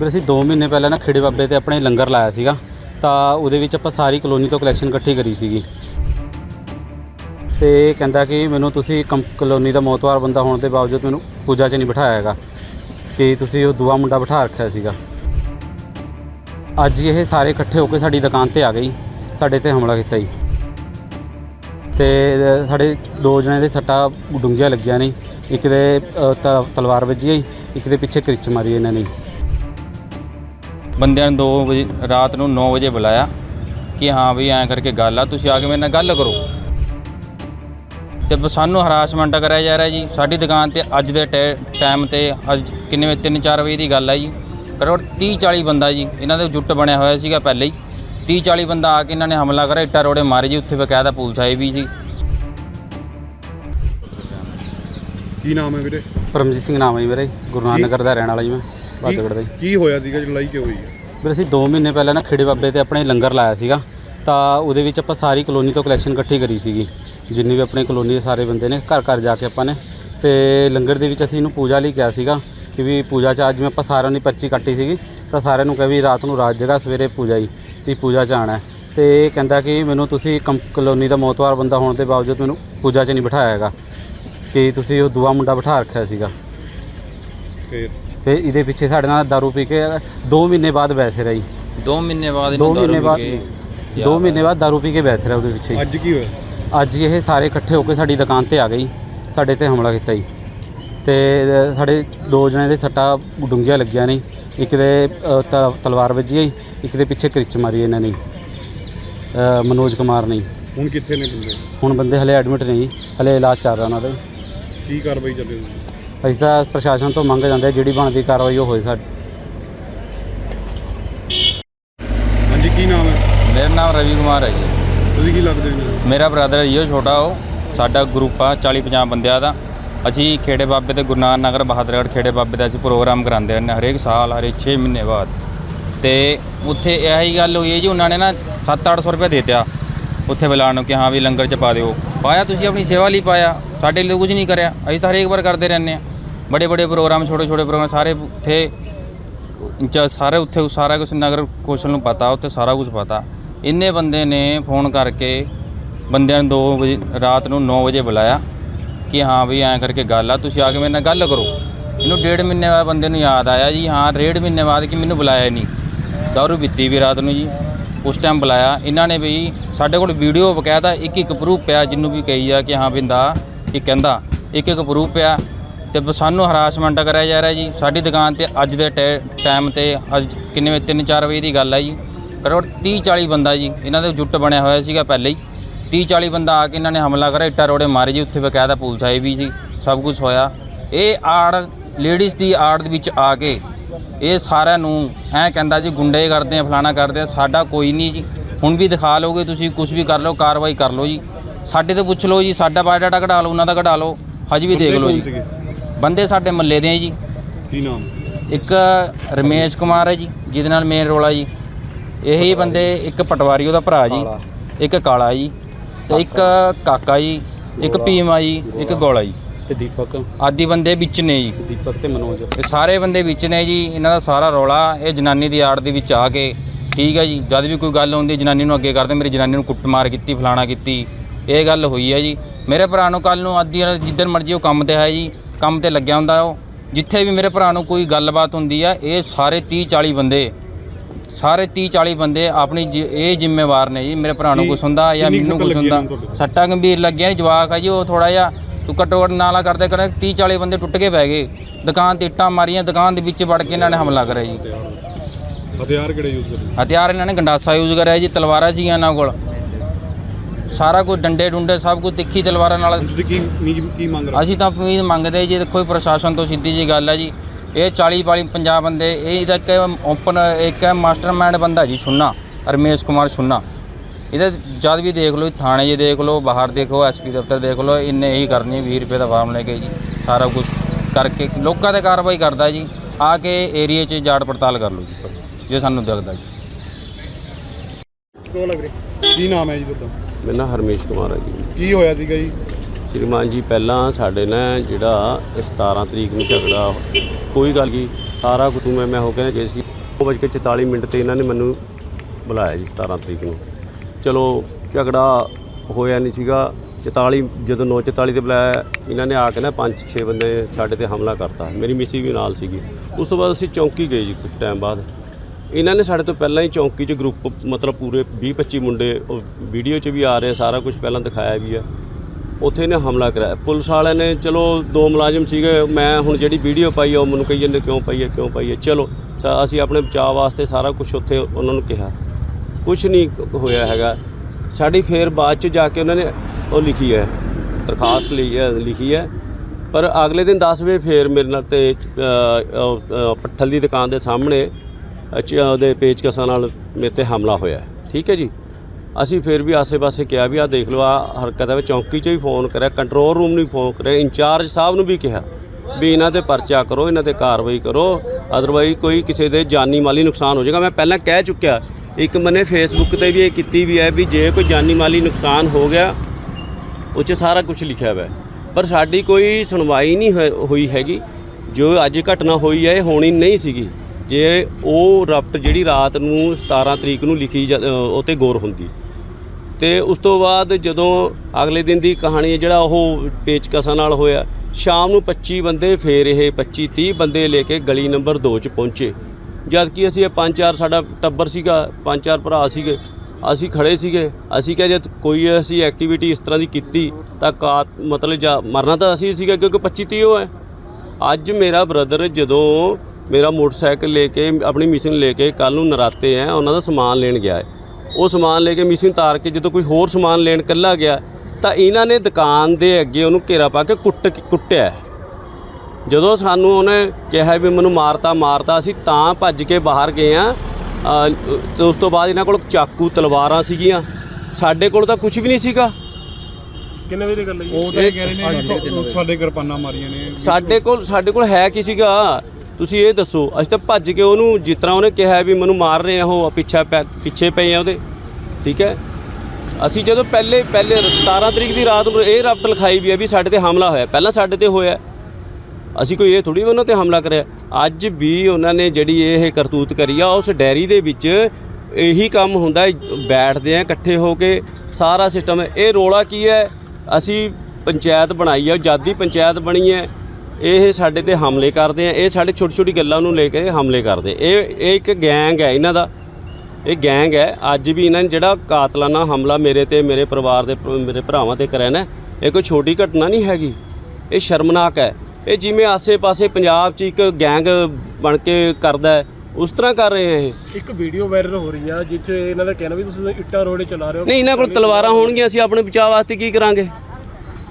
ਵੀਰ ਅਸੀਂ 2 ਮਹੀਨੇ ਪਹਿਲਾਂ ਨਾ ਖੇੜੇ ਬਾਬੇ ਤੇ ਆਪਣੇ ਲੰਗਰ ਲਾਇਆ ਸੀਗਾ ਤਾਂ ਉਹਦੇ ਵਿੱਚ ਆਪਾਂ ਸਾਰੀ ਕਲੋਨੀ ਤੋਂ ਕਲੈਕਸ਼ਨ ਇਕੱਠੀ ਕਰੀ ਸੀਗੀ। ਤੇ ਕਹਿੰਦਾ ਕਿ ਮੈਨੂੰ ਤੁਸੀਂ ਕਮ- ਕਲੋਨੀ ਦਾ ਮੋਤਵਾਰ ਬੰਦਾ ਹੋਣ ਦੇ ਬਾਵਜੂਦ ਮੈਨੂੰ ਪੂਜਾ 'ਚ ਨਹੀਂ ਬਿਠਾਇਆ ਹੈਗਾ ਕਿ ਤੁਸੀਂ ਉਹ ਦੂਆ ਮੁੰਡਾ ਬਿਠਾ ਰੱਖਿਆ ਸੀਗਾ। ਅੱਜ ਇਹ ਸਾਰੇ ਇਕੱਠੇ ਹੋ ਕੇ ਸਾਡੀ ਦੁਕਾਨ ਤੇ ਆ ਗਈ ਸਾਡੇ ਤੇ ਹਮਲਾ ਕੀਤਾ ਜੀ। ਤੇ ਅ, ਸਾਡੇ ਦੋ ਜਣੇ ਦੇ ਸੱਟਾਂ ਡੂੰਘੀਆਂ ਲੱਗੀਆਂ ਨੇ ਇੱਕ ਦੇ ਅ, ਤ- ਤਲਵਾਰ ਵੱਜੀ ਹੈ ਜੀ, ਇੱਕ ਦੇ ਪਿੱਛੇ ਕ੍ਰਿਚ ਮਾਰੀ ਇਹਨਾਂ ਨੇ। ਬੰਦਿਆਂ ਨੂੰ 2 ਵਜੇ ਰਾਤ ਨੂੰ 9 ਵਜੇ ਬੁਲਾਇਆ ਕਿ ਹਾਂ ਵੀ ਐਂ ਕਰਕੇ ਗੱਲ ਆ ਤੁਸੀਂ ਆ ਕੇ ਮੇਰੇ ਨਾਲ ਗੱਲ ਕਰੋ। ਤੇ ਸਾਨੂੰ ਹਰਾਸਮੈਂਟ ਕਰਿਆ ਜਾ ਰਿਹਾ ਜੀ। ਸਾਡੀ ਦੁਕਾਨ ਤੇ ਅੱਜ ਦੇ ਟੈ- ਟਾਈਮ ਤੇ ਅੱਜ ਕਿੰਨੇ ਵਜੇ 3-4 ਵਜੇ ਦੀ ਗੱਲ ਹੈ ਜੀ। ਕਰੋੜ 30 40 ਬੰਦਾ ਜੀ ਇਹਨਾਂ ਦੇ ਜੁੱਟ ਬਣਿਆ ਹੋਇਆ ਸੀਗਾ ਪਹਿਲੇ ਹੀ। 30 40 ਬੰਦਾ ਆ ਕੇ ਇਹਨਾਂ ਨੇ ਹਮਲਾ ਕਰਿਆ ਇੱਟਾਂ ਰੋੜੇ ਮਾਰੇ ਜੀ ਉੱਥੇ ਬਕਾਇਦਾ ਪੁਲਿਸ ਆਈ ਵੀ ਜੀ। ਕੀ ਨਾਮ ਹੈ ਵੀਰੇ? ਪਰਮਜੀਤ ਸਿੰਘ ਨਾਮ ਹੈ ਜੀ ਮੇਰੇ ਗੁਰੂ ਨਾਨਕ ਨਗਰ ਦਾ ਰਹਿਣ ਵਾਲਾ ਜੀ ਮੈਂ। ਬਾਦਗੜ ਦਾ। ਜੀ ਕੀ ਹੋਇਆ ਸੀਗਾ ਜਿਹੜੀ ਲੜਾਈ ਕਿਉਂ ਹੋਈ? ਹੈ ਵੀਰ ਅਸੀਂ 2 ਮਹੀਨੇ ਪਹਿਲਾਂ ਨਾ ਖੇੜੇ ਬਾਬੇ ਤੇ ਆਪਣੇ ਲੰਗਰ ਲਾਇਆ ਸੀਗਾ। ਤਾਂ ਉਹਦੇ ਵਿੱਚ ਆਪਾਂ ਸਾਰੀ ਕਲੋਨੀ ਤੋਂ ਕਲੈਕਸ਼ਨ ਇਕੱਠੀ ਕਰੀ ਸੀਗੀ। ਜਿੰਨੀ ਵੀ ਆਪਣੇ ਕਲੋਨੀ ਦੇ ਸਾਰੇ ਬੰਦੇ ਨੇ ਘਰ ਘਰ ਜਾ ਕੇ ਆਪਾਂ ਨੇ। ਤੇ ਲੰਗਰ ਦੇ ਵਿੱਚ ਅਸੀਂ ਇਹਨੂੰ ਪੂਜਾ ਲਈ ਕਿਹਾ ਸੀਗਾ ਕਿ ਵੀ ਪੂਜਾ 'ਚ ਅੱਜ ਜਿਵੇਂ ਆਪਾਂ ਸਾਰਿਆਂ ਦੀ ਪਰਚੀ ਕੱਟੀ ਸੀਗੀ ਤਾਂ ਸਾਰਿਆਂ ਨੂੰ ਕਿਹਾ ਵੀ ਰਾਤ ਨੂੰ ਰਾਤ ਜਗ੍ਹਾ ਸਵੇਰੇ ਪੂਜਾ ਹੀ ਵੀ ਪੂਜਾ 'ਚ ਆਉਣਾ ਹੈ। ਤੇ ਇਹ ਕਹਿੰਦਾ ਕਿ ਮੈਨੂੰ ਤੁਸੀਂ ਕਮ- ਕਲੋਨੀ ਦਾ ਮੋਤਵਾਰ ਬੰਦਾ ਹੋਣ ਦੇ ਬਾਵਜੂਦ ਮੈਨੂੰ ਪੂਜਾ 'ਚ ਨਹੀਂ ਬਿਠਾਇਆ ਹੈਗਾ। ਕਿ ਤੁਸੀਂ ਉਹ ਦੂਆ ਮੁੰਡਾ ਬਿਠਾ ਰੱਖਿਆ ਸੀਗਾ। ਫੇਰ? ਫਿਰ ਇਹਦੇ ਪਿੱਛੇ ਸਾਡੇ ਨਾਲ ਦਾਰੂ ਪੀ ਕੇ 2 ਮਹੀਨੇ ਬਾਅਦ ਬੈਸੇ ਰਹੀ। 2 ਮਹੀਨੇ ਬਾਅਦ ਦੋ ਇਹਨੂੰ ਮਹੀਨੇ ਦਾਰੂ ਬਾਅਦ ਪੀ ਕੇ ਦੋ ਮਹੀਨੇ ਬਾਅਦ ਦਾਰੂ ਪੀ ਕੇ ਬੈਠ ਰਿਹਾ ਉਹਦੇ ਪਿੱਛੇ। ਅੱਜ ਕੀ ਹੋਇਆ? ਅੱਜ ਇਹ ਸਾਰੇ ਇਕੱਠੇ ਹੋ ਕੇ ਸਾਡੀ ਦੁਕਾਨ ਤੇ ਆ ਗਈ ਸਾਡੇ ਤੇ ਹਮਲਾ ਕੀਤਾ ਜੀ। ਤੇ ਸਾਡੇ ਦੋ ਜਣੇ ਦੇ ਸੱਟਾਂ ਡੂੰਘੀਆਂ ਲੱਗੀਆਂ ਨੇ। ਇੱਕ ਦੇ ਤਲਵਾਰ ਵੱਜੀ ਹੈ ਇੱਕ ਦੇ ਪਿੱਛੇ ਕ੍ਰਿਚ ਮਾਰੀ ਇਹਨਾਂ ਨੇ। ਮਨੋਜ ਕੁਮਾਰ ਨੇ। ਹੁਣ ਕਿੱਥੇ ਨੇ ਬੰਦੇ? ਹੁਣ ਬੰਦੇ ਹਲੇ ਐਡਮਿਟ ਨੇ ਜੀ। ਹਲੇ ਇਲਾਜ ਚੱਲ ਰਿਹਾ ਉਹਨਾਂ ਦਾ। ਕੀ ਕਾਰਵਾਈ ਚੱਲ ਰਹੀ ਅਸੀਂ ਤਾਂ ਪ੍ਰਸ਼ਾਸਨ ਤੋਂ ਮੰਗ ਜਾਂਦੇ ਹਾਂ ਜਿਹੜੀ ਬਣਦੀ ਕਾਰਵਾਈ ਉਹ ਹੋਏ ਸਾਡੀ। ਹਾਂਜੀ ਕੀ ਨਾਮ ਹੈ? ਮੇਰਾ ਨਾਮ ਰਵੀ ਕੁਮਾਰ ਹੈ ਜੀ। ਤੁਸੀਂ ਕੀ ਲੱਗਦੇ ਹੋ? ਮੇਰਾ ਬ੍ਰਦਰ ਜੀ ਉਹ ਛੋਟਾ ਉਹ ਸਾਡਾ ਗਰੁੱਪ ਆ 40 50 ਬੰਦਿਆਂ ਦਾ। ਅਸੀਂ ਖੇੜੇ ਬਾਬੇ ਤੇ ਗੁਰੂ ਨਾਨਕ ਨਗਰ ਬਹਾਦਰਗੜ੍ਹ ਖੇੜੇ ਬਾਬੇ ਦਾ ਅਸੀਂ ਪ੍ਰੋਗਰਾਮ ਕਰਾਉਂਦੇ ਰਹਿੰਦੇ ਹਾਂ ਹਰੇਕ ਸਾਲ ਹਰੇਕ 6 ਮਹੀਨੇ ਬਾਅਦ। ਤੇ ਉੱਥੇ ਇਹੀ ਗੱਲ ਹੋਈ ਹੈ ਜੀ ਉਹਨਾਂ ਨੇ ਨਾ 7-800 ਰੁਪਏ ਦੇ ਦਿੱਤਾ ਉੱਥੇ ਬੁਲਾਉਣ ਨੂੰ ਕਿ ਹਾਂ ਵੀ ਲੰਗਰ ਚ ਪਾ ਦਿਓ। ਪਾਇਆ ਤੁਸੀਂ ਆਪਣੀ ਸੇਵਾ ਲਈ ਪਾਇਆ ਸਾਡੇ ਲਈ ਕੁਝ ਨਹੀਂ ਕਰਿਆ। ਅਸੀਂ ਤਾਂ ਹਰੇਕ ਵਾਰ ਕਰਦੇ ਰਹਿੰਦੇ ਹਾਂ। ਬੜੇ ਬੜੇ ਪ੍ਰੋਗਰਾਮ, ਛੋਟੇ ਛੋਟੇ ਪ੍ਰੋਗਰਾਮ, ਸਾਰੇ ਉੱਥੇ ਸਾਰੇ ਉੱਥੇ ਸਾਰਾ ਕੁਝ ਨਗਰ ਕੌਂਸਲ ਨੂੰ ਪਤਾ, ਉੱਥੇ ਸਾਰਾ ਕੁਝ ਪਤਾ। ਇੰਨੇ ਬੰਦੇ ਨੇ ਫੋਨ ਕਰਕੇ ਬੰਦਿਆਂ ਨੂੰ 2 ਵਜੇ, ਰਾਤ ਨੂੰ 9 ਵਜੇ ਬੁਲਾਇਆ ਕਿ ਹਾਂ ਵੀ ਐਂ ਕਰਕੇ ਗੱਲ ਆ, ਤੁਸੀਂ ਆ ਕੇ ਮੇਰੇ ਨਾਲ ਗੱਲ ਕਰੋ। ਇਹਨੂੰ ਡੇਢ ਮਹੀਨੇ ਬਾਅਦ ਬੰਦੇ ਨੂੰ ਯਾਦ ਆਇਆ ਜੀ, ਹਾਂ ਡੇਢ ਮਹੀਨੇ ਬਾਅਦ ਕਿ ਮੈਨੂੰ ਬੁਲਾਇਆ ਨਹੀਂ। ਦਾਰੂ ਪੀਤੀ ਵੀ ਰਾਤ ਨੂੰ ਜੀ, ਉਸ ਟਾਈਮ ਬੁਲਾਇਆ। ਇਹਨਾਂ ਨੇ ਵੀ ਸਾਡੇ ਕੋਲ ਵੀਡੀਓ ਬਕਾਇਦਾ ਇੱਕ ਇੱਕ ਪ੍ਰੂਫ ਪਿਆ, ਜਿਹਨੂੰ ਵੀ ਕਹੀ ਆ ਕਿ ਹਾਂ ਬਿੰਦਾ, ਇਹ ਕਹਿੰਦਾ ਇੱਕ ਇੱਕ ਪ੍ਰੂਫ ਪਿਆ। ਤੇ ਸਾਨੂੰ ਹਰਾਸਮੈਂਟ ਕਰਿਆ ਜਾ ਰਿਹਾ ਜੀ। ਸਾਡੀ ਦੁਕਾਨ ਤੇ ਅੱਜ ਦੇ ਟਾਈਮ ਤੇ ਅੱਜ ਕਿੰਨੇ ਵਜੇ? 3-4 ਵਜੇ ਦੀ ਗੱਲ ਹੈ ਜੀ। ਕਰੋੜ 30-40 ਬੰਦਾ ਜੀ। ਇਹਨਾਂ ਦੇ ਜੁੱਟ ਬਣਿਆ ਹੋਇਆ ਸੀਗਾ ਪਹਿਲੇ ਹੀ। 30-40 ਬੰਦਾ ਆ ਕੇ ਇਹਨਾਂ ਨੇ ਹਮਲਾ ਕਰਿਆ। ਇੱਟਾਂ ਰੋੜੇ ਮਾਰੇ ਜੀ। ਉੱਥੇ ਬਕਾਇਦਾ ਪੁਲਿਸ ਆਈ ਵੀ ਜੀ ਸਭ ਕੁਝ ਹੋਇਆ। ਇਹ ਆੜ ਲੇਡੀਜ਼ ਦੀ ਆੜ ਦੇ ਵਿੱਚ ਆ ਕੇ ਇਹ ਸਾਰਿਆਂ ਨੂੰ ਐਂ ਕਹਿੰਦਾ ਜੀ ਗੁੰਡੇ ਕਰਦੇ ਆ ਫਲਾਣਾ ਕਰਦੇ ਆ। ਸਾਡਾ ਕੋਈ ਨਹੀਂ ਜੀ। ਹੁਣ ਵੀ ਦਿਖਾ ਲਓਗੇ ਤੁਸੀਂ ਕੁਝ ਵੀ ਕਰ ਲਓ ਕਾਰਵਾਈ ਕਰ ਲਓ ਜੀ। ਸਾਡੇ ਤੋਂ ਪੁੱਛ ਲਓ ਜੀ। ਸਾਡਾ ਬਾਇਓਡਾਟਾ ਕਢਾ ਲਓ ਉਹਨਾਂ ਦਾ ਕਢਾ ਲਓ। ਹਜੇ ਵੀ ਦੇਖ ਲਓ ਜੀ? ਬੰਦੇ ਸਾਡੇ ਮੱਲੇ ਦੇ ਆ ਜੀ। ਕੀ ਨਾਮ? ਇੱਕ ਰਮੇਸ਼ ਕੁਮਾਰ ਹੈ ਜੀ ਜਿਹਦੇ ਨਾਲ ਮੇਨ ਰੋਲ ਆ ਜੀ। ਇਹੀ ਬੰਦੇ ਇੱਕ ਪਟਵਾਰੀ ਉਹਦਾ ਭਰਾ ਜੀ। ਇੱਕ ਕਾਲਾ ਜੀ ਤੇ ਇੱਕ ਕਾਕਾ ਜੀ ਇੱਕ ਭੀਮਾ ਜੀ ਇੱਕ ਗੋਲਾ ਜੀ। ਤੇ ਦੀਪਕ? ਆਦੀ ਬੰਦੇ ਵਿੱਚ ਨੇ ਜੀ। ਦੀਪਕ ਤੇ ਮਨੋਜ? ਇਹ ਸਾਰੇ ਬੰਦੇ ਵਿੱਚ ਨੇ ਜੀ ਇਹਨਾਂ ਦਾ ਸਾਰਾ ਰੌਲਾ ਇਹ ਜਨਾਨੀ ਦੀ ਆੜ ਦੇ ਵਿੱਚ ਆ ਕੇ ਠੀਕ ਹੈ ਜੀ। ਜਦ ਵੀ ਕੋਈ ਗੱਲ ਹੁੰਦੀ ਜਨਾਨੀ ਨੂੰ ਅੱਗੇ ਕਰਦੇ ਮੇਰੀ ਜਨਾਨੀ ਨੂੰ ਕੁੱਟਮਾਰ ਕੀਤੀ ਫਲਾਣਾ ਕੀਤੀ ਇਹ ਗੱਲ ਹੋਈ ਹੈ ਜੀ। ਮੇਰੇ ਭਰਾ ਨੂੰ ਕੱਲ ਨੂੰ ਰਾਤ ਜਿੱਦਣ ਮਰਜ਼ੀ ਉਹ ਕੰਮ ਤੇ ਹੈ ਜੀ ਕੰਮ ਤੇ ਲੱਗਿਆ ਹੁੰਦਾ ਉਹ। ਜਿੱਥੇ ਵੀ ਮੇਰੇ ਭਰਾ ਨੂੰ ਕੋਈ ਗੱਲਬਾਤ ਹੁੰਦੀ ਆ ਇਹ ਸਾਰੇ 30 40 ਬੰਦੇ ਸਾਰੇ 30 40 ਬੰਦੇ ਆਪਣੀ ਜਿ- ਇਹ ਜ਼ਿੰਮੇਵਾਰ ਨੇ ਜੀ। ਮੇਰੇ ਭਰਾ ਨੂੰ ਕੁਛ ਹੁੰਦਾ ਜਾਂ ਕਿੰਨੀ ਮੈਨੂੰ ਸੱਟਾਂ ਕੁਛ ਲੱਗੀਆਂ ਹੁੰਦਾ ਨੇ ਤੁਹਾਡੇ? ਸੱਟਾਂ ਗੰਭੀਰ ਲੱਗੀਆਂ ਨੇ ਜਵਾਕ ਆ ਜੀ ਉਹ ਥੋੜਾ ਜਿਹਾ ਤੂੰ ਘੱਟੋ ਘੱਟ ਨਾਲਾ ਕਰਦੇ ਕਰਦੇ 30 40 ਬੰਦੇ ਟੁੱਟ ਕੇ ਪੈ ਗਏ। ਦੁਕਾਨ ਤੇ ਇੱਟਾਂ ਮਾਰੀਆਂ ਦੁਕਾਨ ਦੇ ਵਿੱਚ ਵੜ ਕੇ ਇਹਨਾਂ ਨੇ ਹਮਲਾ ਕਰਿਆ ਜੀ। ਹਥਿਆਰ। ਕਿਹੜੇ ਯੂਜ਼ ਕਰਦੇ ਹਥਿਆਰ ਇਹਨਾਂ ਨੇ ਗੰਡਾਸਾ ਯੂਜ਼ ਕਰਿਆ ਜੀ ਤਲਵਾਰਾਂ ਸੀਗੀਆਂ ਇਹਨਾਂ ਕੋਲ। ਸਾਰਾ ਕੁਝ ਡੰਡੇ ਡੁੰਡੇ ਸਭ ਕੁਝ ਤਿੱਖੀ ਤਲਵਾਰਾਂ ਨਾਲ। ਹੁਣ ਤੁਸੀਂ ਕੀ ਕੀ- ਕੀ ਮੰਗ ਰਹੇ ਅਸੀਂ ਤਾਂ ਉਮੀਦ ਮੰਗਦੇ ਜੀ ਦੇਖੋ ਇਹ ਪ੍ਰਸ਼ਾਸਨ ਤੋਂ ਸਿੱਧੀ ਜੀ ਗੱਲ ਹੈ ਜੀ। ਇਹ 40 ਵਾਲੀ 50 ਬੰਦੇ ਇਹ ਇਹਦਾ ਇੱਕ ਓਪਨ ਇੱਕ ਹੈ ਮਾਸਟਰਮਾਈਂਡ ਬੰਦਾ ਜੀ ਛੁੰਨਾ ਰਮੇਸ਼ ਕੁਮਾਰ ਛੁੰਨਾ ਇਹਦੇ ਜਦ ਵੀ ਦੇਖ ਲਓ ਥਾਣੇ 'ਚ ਦੇਖ ਲਓ ਬਾਹਰ ਦੇਖੋ ਐਸਪੀ ਦਫ਼ਤਰ ਦੇਖ ਲਓ ਇੰਨੇ ਹੀ ਕਰਨੀ 20 ਰੁਪਏ ਦਾ ਫਾਰਮ ਲੈ ਕੇ ਜੀ ਸਾਰਾ ਕੁਝ ਕਰਕੇ ਲੋਕਾਂ ਤੇ ਕਾਰਵਾਈ ਕਰਦਾ ਜੀ ਆ ਕੇ ਏਰੀਏ 'ਚ ਜਾੜ ਪੜਤਾਲ ਕਰ ਲਓ ਜੀ ਜੇ ਸਾਨੂੰ ਲੱਗਦਾ ਜੀ। ਕੀ ਨਾਮ ਹੈ ਜੀ ਤੁਹਾਡਾ? ਮੇਰਾ ਨਾਮ ਹਰਮੇਸ਼ ਕੁਮਾਰ ਹੈ ਜੀ। ਕੀ ਹੋਇਆ ਸੀਗਾ ਜੀ? ਸ਼੍ਰੀਮਾਨ ਜੀ ਪਹਿਲਾਂ ਸਾਡੇ ਨਾਲ ਜਿਹੜਾ ਇਹ 17 ਤਰੀਕ ਨੂੰ ਝਗੜਾ ਕੋਈ ਗੱਲ ਕੀ ਸਾਰਾ ਕੁਝ ਮੈਂ ਮੈਂ ਹੋ ਕੇ ਗਏ ਸੀ। 9:44 ਮਿੰਟ ਤੇ ਇਹਨਾਂ ਨੇ ਮੈਨੂੰ ਬੁਲਾਇਆ ਜੀ 17 ਤਰੀਕ ਨੂੰ। ਚਲੋ ਝਗੜਾ ਹੋਇਆ ਨਹੀਂ ਸੀਗਾ। 44 ਜਦੋਂ 9:44 ਤੇ ਬੁਲਾਇਆ ਇਹਨਾਂ ਨੇ ਆ ਕੇ ਨਾ 5-6 ਬੰਦੇ ਸਾਡੇ ਤੇ ਹਮਲਾ ਕਰਤਾ। ਮੇਰੀ ਮਿਸੀ ਵੀ ਨਾਲ ਸੀਗੀ। ਉਸ ਤੋਂ ਬਾਅਦ ਅਸੀਂ ਚੌਂਕੀ ਗਏ ਜੀ ਕੁਝ ਟਾਈਮ ਬਾਅਦ। ਇਹਨਾਂ ਨੇ ਸਾਡੇ ਤੋਂ ਪਹਿਲਾਂ ਹੀ ਚੌਂਕੀ 'ਚ ਗਰੁੱਪ ਮਤਲਬ ਪੂਰੇ 20-25 ਮੁੰਡੇ, ਉਹ ਵੀਡੀਓ 'ਚ ਵੀ ਆ ਰਹੇ ਸਾਰਾ ਕੁਝ ਪਹਿਲਾਂ ਦਿਖਾਇਆ ਵੀ ਆ। ਉੱਥੇ ਇਹਨੇ ਹਮਲਾ ਕਰਾਇਆ। ਪੁਲਿਸ ਵਾਲਿਆਂ ਨੇ, ਚਲੋ, ਦੋ ਮੁਲਾਜ਼ਮ ਸੀਗੇ, ਮੈਂ ਹੁਣ ਜਿਹੜੀ ਵੀਡੀਓ ਪਾਈ ਆ, ਉਹ ਮੈਨੂੰ ਕਹੀ ਜਾਂਦੇ, ਕਿਉਂ ਪਾਈ ਹੈ ਕਿਉਂ ਪਾਈ ਹੈ ਚਲੋ ਅਸੀਂ ਆਪਣੇ ਬਚਾਅ ਵਾਸਤੇ ਸਾਰਾ ਕੁਝ ਉੱਥੇ ਉਹਨਾਂ ਨੂੰ ਕਿਹਾ। ਕੁਝ ਨਹੀਂ ਹੋਇਆ ਹੈਗਾ। ਸਾਡੀ ਫੇਰ ਬਾਅਦ ਚ ਜਾ ਕੇ ਉਹਨਾਂ ਨੇ ਉਹ ਲਿਖੀ ਹੈ ਦਰਖਾਸਤ ਲਈ ਹੈ ਲਿਖੀ ਹੈ ਪਰ ਅਗਲੇ ਦਿਨ 10 ਵਜੇ ਫੇਰ ਮੇਰੇ ਨਾਲ ਤੇ ਪੱਠਲ ਦੀ ਦੁਕਾਨ ਦੇ ਸਾਹਮਣੇ ਉਹਦੇ ਪੇਚਕਸਾਂ ਨਾਲ ਮੇਰੇ ਤੇ ਹਮਲਾ ਹੋਇਆ ਠੀਕ ਹੈ ਜੀ? ਅਸੀਂ ਫਿਰ ਵੀ ਆਸੇ-ਪਾਸੇ ਕਿਹਾ ਵੀ ਆ ਦੇਖ ਲਓ ਆ ਹਰਕਤ ਹੈ। ਵੀ ਚੌਂਕੀ 'ਚ ਵੀ ਫੋਨ ਕਰਿਆ, ਕੰਟਰੋਲ ਰੂਮ ਨੂੰ ਵੀ ਫੋਨ ਕਰਿਆ। ਇੰਚਾਰਜ ਸਾਹਿਬ ਨੂੰ ਵੀ ਕਿਹਾ ਵੀ ਇਹਨਾਂ ਤੇ ਪਰਚਾ ਕਰੋ, ਇਹਨਾਂ ਤੇ ਕਾਰਵਾਈ ਕਰੋ। ਅਦਰਵਾਈਜ਼ ਕੋਈ ਕਿਸੇ ਦੇ ਜਾਨੀ ਮਾਲੀ ਨੁਕਸਾਨ ਹੋ ਜਾਏਗਾ। ਮੈਂ ਪਹਿਲਾਂ ਕਹਿ ਚੁੱਕਿਆ, ਇੱਕ ਮੈਨੇ ਫੇਸਬੁੱਕ ਤੇ ਵੀ ਇਹ ਕੀਤੀ ਵੀ ਹੈ ਵੀ ਜੇ ਕੋਈ ਜਾਨੀ ਮਾਲੀ ਨੁਕਸਾਨ ਹੋ ਗਿਆ, ਉਹ 'ਚ ਸਾਰਾ ਕੁਝ ਲਿਖਿਆ ਹੋਇਆ ਪਰ ਸਾਡੀ ਕੋਈ ਸੁਣਵਾਈ ਨਹੀਂ ਹੋਈ- ਹੋਈ ਹੈਗੀ। ਜੋ ਅੱਜ ਘਟਨਾ ਹੋਈ ਹੈ, ਇਹ ਹੋਣੀ ਨਹੀਂ ਸੀਗੀ। ਜੇ ਉਹ ਰਪਟ ਜਿਹੜੀ ਰਾਤ ਨੂੰ 17 ਤਰੀਕ ਨੂੰ ਲਿਖੀ ਜਾ- ਉਹ ਤੇ ਗੌਰ ਹੁੰਦੀ। ਤੇ ਉਸ ਤੋਂ ਬਾਅਦ ਜਦੋਂ ਅਗਲੇ ਦਿਨ ਦੀ ਕਹਾਣੀ ਹੈ ਜਿਹੜਾ ਉਹ ਪੇਚਕਸਾਂ ਨਾਲ ਹੋਇਆ, ਸ਼ਾਮ ਨੂੰ 25 ਬੰਦੇ ਫੇਰ ਇਹ 25 30 ਬੰਦੇ ਲੈ ਕੇ ਗਲੀ ਨੰਬਰ 2 ਚ ਪਹੁੰਚੇ। ਜਦ ਕਿ ਅਸੀਂ ਇਹ ਪੰਜ ਚਾਰ ਸਾਡਾ ਟੱਬਰ ਸੀਗਾ, ਪੰਜ ਚਾਰ ਭਰਾ ਸੀਗੇ, ਅਸੀਂ ਖੜੇ ਸੀਗੇ, ਅਸੀਂ ਕਿਹਾ ਜੇ ਕੋਈ ਅਸੀਂ ਐਕਟੀਵਿਟੀ ਇਸ ਤਰ੍ਹਾਂ ਦੀ ਕੀਤੀ ਤਾਂ ਕਾ ਮਤਲਬ ਜਾਂ ਮਰਨਾ ਤਾਂ ਅਸੀਂ ਸੀਗਾ ਕਿਉਂਕਿ 25 30 ਉਹ ਹੈ। ਅੱਜ ਮੇਰਾ ਬ੍ਰਦਰ ਜਦੋਂ ਮੇਰਾ ਮੋਟਰਸਾਈਕਲ ਲੈ ਕੇ ਆਪਣੀ ਮਿਸ਼ਨ ਲੈ ਕੇ ਕੱਲ ਨੂੰ ਨਰਾਤੇ ਹੈ ਉਹਨਾਂ ਦਾ ਸਮਾਨ ਲੈਣ ਗਿਆ ਹੈ ਉਹ ਸਮਾਨ ਲੈ ਕੇ ਮਿਸ਼ਨ ਤਾਰ ਕੇ ਜਦੋਂ ਕੋਈ ਹੋਰ ਸਮਾਨ ਲੈਣ ਕੱਲਾ ਗਿਆ ਤਾਂ ਇਹਨਾਂ ਨੇ ਦੁਕਾਨ ਦੇ ਅੱਗੇ ਉਹਨੂੰ ਘੇਰਾ ਪਾ ਕੇ ਕੁੱਟ ਕੁੱਟਿਆ। ਜਦੋਂ ਸਾਨੂੰ ਉਹਨੇ ਕਿਹਾ ਵੀ ਮੈਨੂੰ ਮਾਰਤਾ ਮਾਰਤਾ ਅਸੀਂ ਤਾਂ ਭੱਜ ਕੇ ਬਾਹਰ ਗਏ ਆ। ਤੇ ਉਸ ਤੋਂ ਬਾਅਦ ਇਹਨਾਂ ਕੋਲ ਚਾਕੂ ਤਲਵਾਰਾਂ ਸੀਗੀਆਂ। ਸਾਡੇ ਕੋਲ ਤਾਂ ਕੁਝ ਵੀ ਨਹੀਂ ਸੀਗਾ। ਕਿੰਨੇ ਵਜੇ ਗੱਲ ਹੈ ਉਹ ਤਾਂ ਇਹ ਕਹਿ ਰਹੇ ਨੇ ਸਾਡੇ ਕਿਰਪਾਨਾਂ ਮਾਰੀਆਂ ਨੇ। ਸਾਡੇ ਕੋਲ ਸਾਡੇ ਕੋਲ ਹੈ ਕੀ ਸੀਗਾ? ਤੁਸੀਂ ਇਹ ਦੱਸੋ, ਅਸੀਂ ਤਾਂ ਭੱਜ ਕੇ ਉਹਨੂੰ ਜਿਸ ਤਰ੍ਹਾਂ ਉਹਨੇ ਕਿਹਾ ਵੀ ਮੈਨੂੰ ਮਾਰ ਰਹੇ ਆ ਉਹ ਪਿੱਛੇ ਪੈ, ਪਿੱਛੇ ਪਏ ਆ ਉਹਦੇ, ਠੀਕ ਹੈ? ਅਸੀਂ ਜਦੋਂ ਪਹਿਲੇ ਪਹਿਲੇ 17 ਤਰੀਕ ਦੀ ਰਾਤ ਨੂੰ ਇਹ ਰਪਟ ਲਿਖਾਈ ਵੀ ਹੈ ਵੀ ਸਾਡੇ ਤੇ ਹਮਲਾ ਹੋਇਆ, ਪਹਿਲਾਂ ਸਾਡੇ ਤੇ ਹੋਇਆ। ਅਸੀਂ ਕੋਈ ਇਹ ਥੋੜੀ ਉਹਨਾਂ ਤੇ ਹਮਲਾ ਕਰਿਆ। ਅੱਜ ਵੀ ਉਹਨਾਂ ਨੇ ਜਿਹੜੀ ਇਹ ਕਰਤੂਤ ਕਰੀ ਆ, ਉਸ ਡੈਰੀ ਦੇ ਵਿੱਚ ਇਹੀ ਕੰਮ ਹੁੰਦਾ ਬੈਠਦੇ ਆ, ਇਕੱਠੇ ਹੋ ਕੇ ਸਾਰਾ ਸਿਸਟਮ ਇਹ ਰੋਲਾ ਕੀ ਹੈ? ਅਸੀਂ ਪੰਚਾਇਤ ਬਣਾਈ ਹੈ ਜਾਦੀ ਪੰਚਾਇਤ ਬਣੀ ਹੈ। ਇਹ ਸਾਡੇ ਤੇ ਹਮਲੇ ਕਰਦੇ ਆ ਇਹ ਸਾਡੇ ਛੋਟੀ ਛੋਟੀ ਗੱਲਾਂ ਨੂੰ ਲੈ ਕੇ ਹਮਲੇ ਕਰਦੇ। ਇਹ ਇਹ ਇੱਕ ਗੈਂਗ ਹੈ ਇਹਨਾਂ ਦਾ। ਇਹ ਗੈਂਗ ਹੈ। ਅੱਜ ਵੀ ਇਹਨਾਂ ਨੇ ਜਿਹੜਾ ਕਾਤਲਾਨਾ ਹਮਲਾ ਮੇਰੇ ਤੇ ਮੇਰੇ ਪਰਿਵਾਰ ਦੇ ਮੇਰੇ ਭਰਾਵਾਂ ਤੇ ਕਰਿਆ ਨਾ ਇਹ ਕੋਈ ਛੋਟੀ ਘਟਨਾ ਨਹੀਂ ਹੈਗੀ। ਇਹ ਸ਼ਰਮਨਾਕ ਹੈ। ਇਹ ਜਿਵੇਂ ਆਸੇ-ਪਾਸੇ ਪੰਜਾਬ 'ਚ ਇੱਕ ਗੈਂਗ ਬਣ ਕੇ ਕਰਦਾ ਹੈ ਉਸ ਤਰ੍ਹਾਂ ਕਰ ਰਹੇ ਆ ਇਹ। ਇੱਕ ਵੀਡੀਓ ਵਾਇਰਲ ਹੋ ਰਹੀ ਆ 'ਚ ਇਹਨਾਂ ਦਾ ਕਹਿਣਾ ਵੀ ਤੁਸੀਂ ਇੱਟਾਂ ਰੋੜੇ ਚਲਾ ਰਹੇ ਹੋ। ਨਹੀਂ ਇਹਨਾਂ ਕੋਲ ਤਲਵਾਰਾਂ ਹੋਣਗੀਆਂ ਅਸੀਂ ਆਪਣੇ ਬਚਾਅ ਵਾਸਤੇ ਕੀ ਕਰਾਂਗੇ?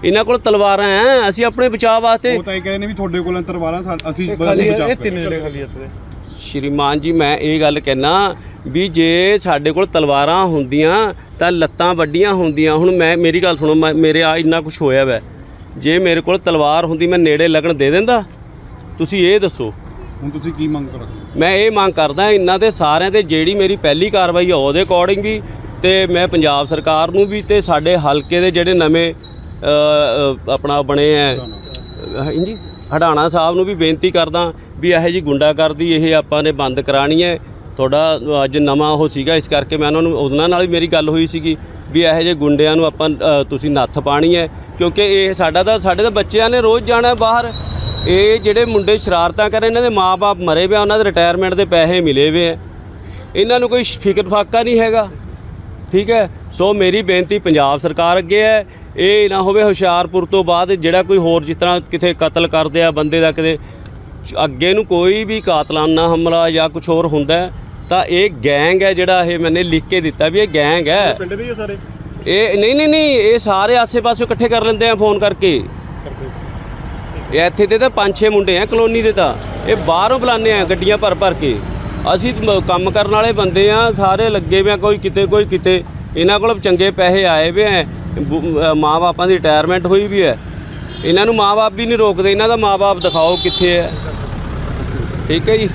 ਇਹਨਾਂ ਕੋਲ ਤਲਵਾਰਾਂ ਐ ਅਸੀਂ ਆਪਣੇ ਬਚਾਅ ਵਾਸਤੇ ਉਹ ਤਾਂ ਇਹ ਕਹਿ ਰਹੇ ਨੇ ਵੀ ਤੁਹਾਡੇ ਕੋਲ ਤਲਵਾਰਾਂ ਅਸੀਂ ਬਚਾਅ ਤਿੰਨ ਜਿਹੜੇ ਖਾਲੀ ਇੱਥੇ ਸ਼੍ਰੀਮਾਨ ਜੀ ਮੈਂ ਇਹ ਗੱਲ ਕਹਿਣਾ ਵੀ ਜੇ ਸਾਡੇ ਕੋਲ ਤਲਵਾਰਾਂ ਹੁੰਦੀਆਂ ਤਾਂ ਲੱਤਾਂ ਵੱਡੀਆਂ ਹੁੰਦੀਆਂ। ਹੁਣ ਮੈਂ ਮੇਰੀ ਗੱਲ ਸੁਣੋ ਮੇਰੇ ਆ ਇੰਨਾ ਕੁਝ ਹੋਇਆ ਵੈ। ਜੇ ਮੇਰੇ ਕੋਲ ਤਲਵਾਰ ਹੁੰਦੀ ਮੈਂ ਨੇੜੇ ਲੱਗਣ ਦੇ ਦਿੰਦਾ? ਤੁਸੀਂ ਇਹ ਦੱਸੋ। ਹੁਣ ਤੁਸੀਂ ਕੀ ਮੰਗ ਕਰਦੇ ਮੈਂ ਇਹ ਮੰਗ ਕਰਦਾ ਇਹਨਾਂ ਦੇ ਸਾਰਿਆਂ ਤੇ ਜਿਹੜੀ ਮੇਰੀ ਪਹਿਲੀ ਕਾਰਵਾਈ ਆ ਉਹਦੇ ਅਕੋਰਡਿੰਗ ਵੀ ਤੇ ਮੈਂ ਪੰਜਾਬ ਸਰਕਾਰ ਨੂੰ ਵੀ ਤੇ ਸਾਡੇ ਹਲਕੇ ਦੇ ਜਿਹੜੇ ਨਵੇਂ ਆਪਣਾ ਬਣੇ ਹੈ ਜੀ ਹਡਾਣਾ ਸਾਹਿਬ ਨੂੰ ਵੀ ਬੇਨਤੀ ਕਰਦਾ ਵੀ ਇਹੋ ਜੀ ਗੁੰਡਾਗਰਦੀ ਇਹ ਆਪਾਂ ਨੇ ਬੰਦ ਕਰਾਣੀ ਹੈ ਤੁਹਾਡਾ ਅੱਜ ਨਵਾਂ ਉਹ ਸੀਗਾ, ਇਸ ਕਰਕੇ ਮੈਂ ਉਹਨਾਂ ਨੂੰ, ਉਹਨਾਂ ਨਾਲ ਵੀ ਮੇਰੀ ਗੱਲ ਹੋਈ ਸੀਗੀ ਵੀ ਇਹੋ ਜਿਹੇ ਗੁੰਡਿਆਂ ਨੂੰ ਆਪਾਂ ਤੁਸੀਂ ਨੱਥ ਪਾਣੀ ਹੈ ਕਿਉਂਕਿ ਇਹ ਸਾਡਾ ਤਾਂ, ਸਾਡੇ ਤਾਂ ਬੱਚਿਆਂ ਨੇ ਰੋਜ਼ ਜਾਣਾ ਬਾਹਰ। ਇਹ ਜਿਹੜੇ ਮੁੰਡੇ ਸ਼ਰਾਰਤਾਂ ਕਰ ਇਹਨਾਂ ਦੇ ਮਾਪੇ ਮਰੇ ਵੇ ਉਹਨਾਂ ਦੇ ਰਿਟਾਇਰਮੈਂਟ ਦੇ ਪੈਸੇ ਮਿਲੇ ਵੇ ਆ। ਇਹਨਾਂ ਨੂੰ ਕੋਈ ਫਿਕਰ ਫਾਕਾ ਨਹੀਂ ਹੈਗਾ। ਠੀਕ ਹੈ ਸੋ ਮੇਰੀ ਬੇਨਤੀ ਪੰਜਾਬ ਸਰਕਾਰ ਅੱਗੇ ਹੈ ਇਹ ਨਾ ਹੋਵੇ ਹੁਸ਼ਿਆਰਪੁਰ ਤੋਂ ਬਾਅਦ ਜਿਹੜਾ ਕੋਈ ਹੋਰ ਜਿਸ ਤਰ੍ਹਾਂ ਕਿਤੇ ਕਤਲ ਕਰਦੇ ਆ ਬੰਦੇ ਦਾ ਕਿਤੇ ਅੱਗੇ ਨੂੰ ਕੋਈ ਵੀ ਕਾਤਲਾਨਾ ਹਮਲਾ ਜਾਂ ਕੁਝ ਹੋਰ ਹੁੰਦਾ ਤਾਂ ਇਹ ਗੈਂਗ ਹੈ ਜਿਹੜਾ ਇਹ ਮੈਨੇ ਲਿਖ ਕੇ ਦਿੱਤਾ ਵੀ ਇਹ ਗੈਂਗ ਹੈ। ਪਿੰਡ ਦੇ ਹੀ ਸਾਰੇ? ਇਹ ਨਹੀਂ ਨਹੀਂ ਨਹੀਂ ਇਹ ਸਾਰੇ ਆਸੇ-ਪਾਸੇ ਇਕੱਠੇ ਕਰ ਲੈਂਦੇ ਆ ਫੋਨ ਕਰਕੇ। ਇਹ ਇੱਥੇ ਦੇ ਤਾਂ ਪੰਜ ਛੇ ਮੁੰਡੇ ਆ ਕਲੋਨੀ ਦੇ ਤਾਂ। ਇਹ ਬਾਹਰੋਂ ਬੁਲਾਉਂਦੇ ਆ ਗੱਡੀਆਂ ਭਰ ਭਰ ਕੇ। ਅਸੀਂ ਕੰਮ ਕਰਨ ਵਾਲੇ ਬੰਦੇ ਆ ਸਾਰੇ ਲੱਗੇ ਵੇ ਆ ਕੋਈ ਕਿਤੇ ਕੋਈ ਕਿਤੇ। ਇਹਨਾਂ ਕੋਲ ਚੰਗੇ ਪੈਸੇ ਆਏ ਵੇ ਆ। ਮਾਂ ਬਾਪਾਂ ਦੀ ਰਿਟਾਇਰਮੈਂਟ ਹੋਈ ਵੀ ਹੈ। ਇਹਨਾਂ ਨੂੰ ਮਾਂ ਬਾਪ ਵੀ ਨਹੀਂ ਰੋਕਦੇ। ਇਹਨਾਂ ਦਾ ਮਾਂ ਬਾਪ ਦਿਖਾਓ ਕਿੱਥੇ ਹੈ। ਠੀਕ ਹੈ ਜੀ।